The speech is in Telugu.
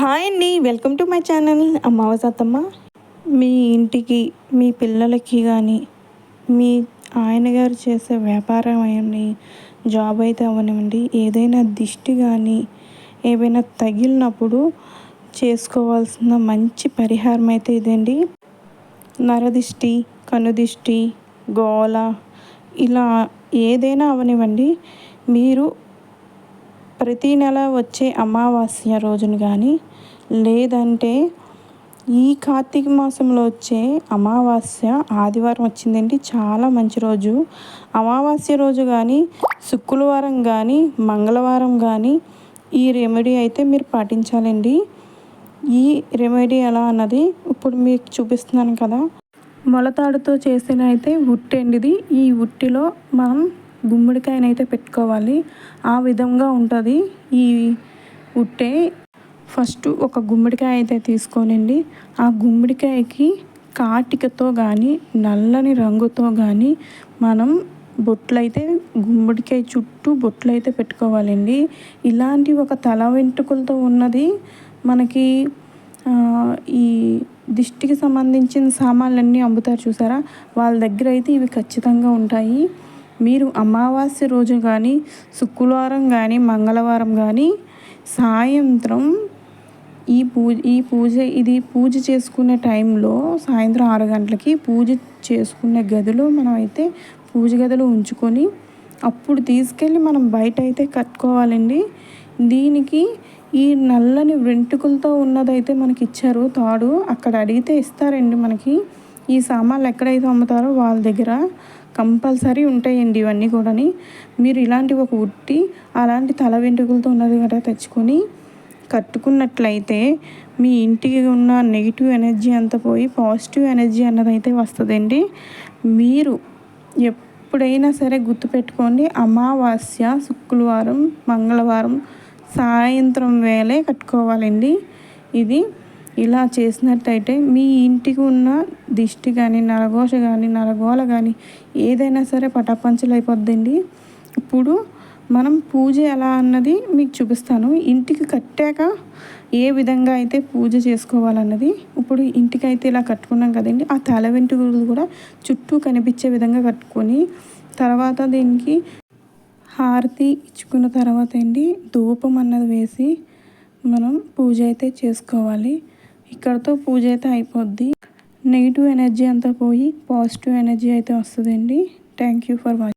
హాయ్ అండి వెల్కమ్ టు మై ఛానల్. అమ్మావసతమ్మ. మీ ఇంటికి మీ పిల్లలకి కానీ మీ ఆయన గారు చేసే వ్యాపారం అయ్యండి జాబ్ అయితే అవ్వనివ్వండి. ఏదైనా దిష్టి కానీ ఏవైనా తగిలినప్పుడు చేసుకోవాల్సిన మంచి పరిహారం అయితే ఇదండి. నరదిష్టి కనుదిష్టి గోల ఇలా ఏదైనా అవనివ్వండి మీరు ప్రతీ నెల వచ్చే అమావాస్య రోజున కానీ లేదంటే ఈ కార్తీక మాసంలో వచ్చే అమావాస్య ఆదివారం వచ్చిందండి చాలా మంచి రోజు. అమావాస్య రోజు కానీ శుక్రవారం కానీ మంగళవారం కానీ ఈ రెమెడీ అయితే మీరు పాటించాలండి. ఈ రెమెడీ ఎలా అన్నది ఇప్పుడు మీకు చూపిస్తున్నాను కదా. మొలతాడుతో చేసిన అయితే ఉట్టండిది ఈ ఉట్టిలో మనం గుమ్మడికాయనైతే పెట్టుకోవాలి. ఆ విధంగా ఉంటుంది ఈ ఉట్టే. ఫస్ట్ ఒక గుమ్మడికాయ అయితే తీసుకోనండి. ఆ గుమ్మడికాయకి కాటికతో కానీ నల్లని రంగుతో కానీ మనం బొట్లయితే గుమ్మడికాయ చుట్టూ బొట్లయితే పెట్టుకోవాలండి. ఇలాంటి ఒక తల వెంట్రుకలతో ఉన్నది మనకి ఈ దిష్టికి సంబంధించిన సామాన్లన్నీ అమ్ముతారు చూసారా? వాళ్ళ దగ్గర అయితే ఇవి ఖచ్చితంగా ఉంటాయి. మీరు అమావాస్య రోజు కానీ శుక్రవారం కానీ మంగళవారం కానీ సాయంత్రం ఈ పూజ ఈ పూజ ఇది పూజ చేసుకునే టైంలో సాయంత్రం ఆరు గంటలకి పూజ చేసుకునే గదిలో మనం అయితే పూజ గదిలో ఉంచుకొని అప్పుడు తీసుకెళ్ళి మనం బయట అయితే కట్టుకోవాలండి. దీనికి ఈ నల్లని వెంట్రుకలతో ఉన్నదైతే మనకి ఇచ్చారు తాడు అక్కడ అడిగితే ఇస్తారండి మనకి. ఈ సామాన్లు ఎక్కడైతే అమ్ముతారో వాళ్ళ దగ్గర కంపల్సరీ ఉంటాయండి ఇవన్నీ కూడాని. మీరు ఇలాంటి ఒక ఉట్టి అలాంటి తల వెంట్రుకలతో ఉన్నది కూడా తెచ్చుకొని కట్టుకున్నట్లయితే మీ ఇంటికి ఉన్న నెగిటివ్ ఎనర్జీ అంతా పోయి పాజిటివ్ ఎనర్జీ అన్నదైతే వస్తుందండి. మీరు ఎప్పుడైనా సరే గుర్తుపెట్టుకోండి అమావాస్య శుక్రవారం మంగళవారం సాయంత్రం వేళే కట్టుకోవాలండి. ఇది ఇలా చేసినట్టయితే మీ ఇంటికి ఉన్న దిష్టి కానీ నరఘోష కానీ నరగోల కానీ ఏదైనా సరే పటాపంచలు అయిపోద్దండి ఇప్పుడు మనం పూజ ఎలా అన్నది మీకు చూపిస్తాను. ఇంటికి కట్టాక ఏ విధంగా అయితే పూజ చేసుకోవాలన్నది ఇప్పుడు ఇంటికి అయితే ఇలా కట్టుకున్నాం కదండి. ఆ తల వెంట్రుకలు కూడా చుట్టూ కనిపించే విధంగా కట్టుకొని తర్వాత దీనికి హారతి ఇచ్చుకున్న తర్వాత అండి ధూపం అన్నది వేసి మనం పూజ అయితే చేసుకోవాలి. ఇక్కడతో పూజ అయితే అయిపోద్ది. నెగిటివ్ ఎనర్జీ అంతా పోయి పాజిటివ్ ఎనర్జీ అయితే వస్తుందండి. Thank you for watching